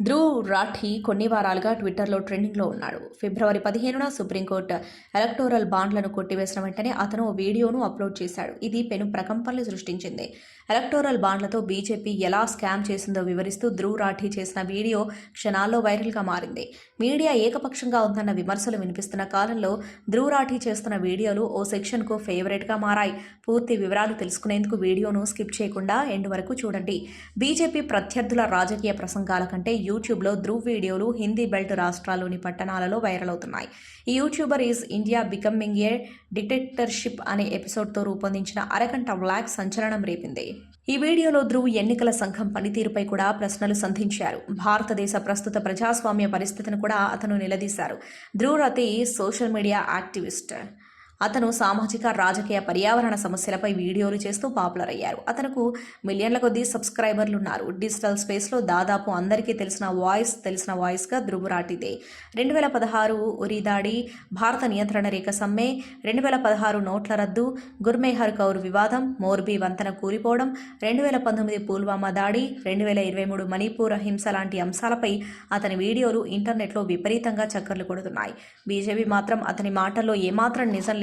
ధ్రువ్ రాఠీ కొన్ని వారాలుగా ట్విట్టర్లో ట్రెండింగ్లో ఉన్నాడు. ఫిబ్రవరి పదిహేనున సుప్రీంకోర్టు ఎలక్టోరల్ బాండ్లను కొట్టివేసిన వెంటనే అతను ఓ వీడియోను అప్లోడ్ చేశాడు. ఇది పెను ప్రకంపనలు సృష్టించింది. ఎలక్టోరల్ బాండ్లతో బీజేపీ ఎలా స్కామ్ చేసిందో వివరిస్తూ ధ్రువ్ రాఠీ చేసిన వీడియో క్షణాల్లో వైరల్గా మారింది. మీడియా ఏకపక్షంగా ఉందన్న విమర్శలు వినిపిస్తున్న కాలంలో ధ్రువ్ రాఠీ చేస్తున్న వీడియోలు ఓ సెక్షన్కు ఫేవరెట్గా మారాయి. పూర్తి వివరాలు తెలుసుకునేందుకు వీడియోను స్కిప్ చేయకుండా ఎండ్ వరకు చూడండి. బీజేపీ ప్రత్యర్థుల రాజకీయ ప్రసంగాల కంటే యూట్యూబ్లో ధ్రువ్ వీడియోలు హిందీ బెల్ట్ రాష్ట్రాల్లోని పట్టణాలలో వైరల్ అవుతున్నాయి. ఈ YouTuber is India becoming a dictatorship అనే ఎపిసోడ్తో రూపొందించిన అరగంట వ్లాగ్ సంచలనం రేపింది. ఈ వీడియోలో ధ్రువ్ ఎన్నికల సంఘం పనితీరుపై కూడా ప్రశ్నలు సంధించారు. భారతదేశ ప్రస్తుత ప్రజాస్వామ్య పరిస్థితిని కూడా అతను నిలదీశారు. Dhruv Rathee social media activist. అతను సామాజిక రాజకీయ పర్యావరణ సమస్యలపై వీడియోలు చేస్తూ పాపులర్ అయ్యారు అతనికి మిలియన్ల కొద్దీ సబ్స్క్రైబర్లు ఉన్నారు డిజిటల్ స్పేస్లో దాదాపు అందరికీ తెలిసిన వాయిస్ తెలిసిన వాయిస్గా ధృవరాటిదే రెండు వేల పదహారు ఉరిదాడి భారత నియంత్రణ రేఖ సమ్మె రెండు వేల పదహారు నోట్ల రద్దు గుర్మేహర్ కౌర్ వివాదం మోర్బీ వంతెన కూలిపోవడం రెండు వేల పంతొమ్మిది పుల్వామా దాడి రెండు వేల ఇరవై మూడు మణిపూర్ హింస లాంటి అంశాలపై అతని వీడియోలు ఇంటర్నెట్లో విపరీతంగా చక్కర్లు కొడుతున్నాయి. బీజేపీ మాత్రం అతని మాటల్లో ఏమాత్రం నిజం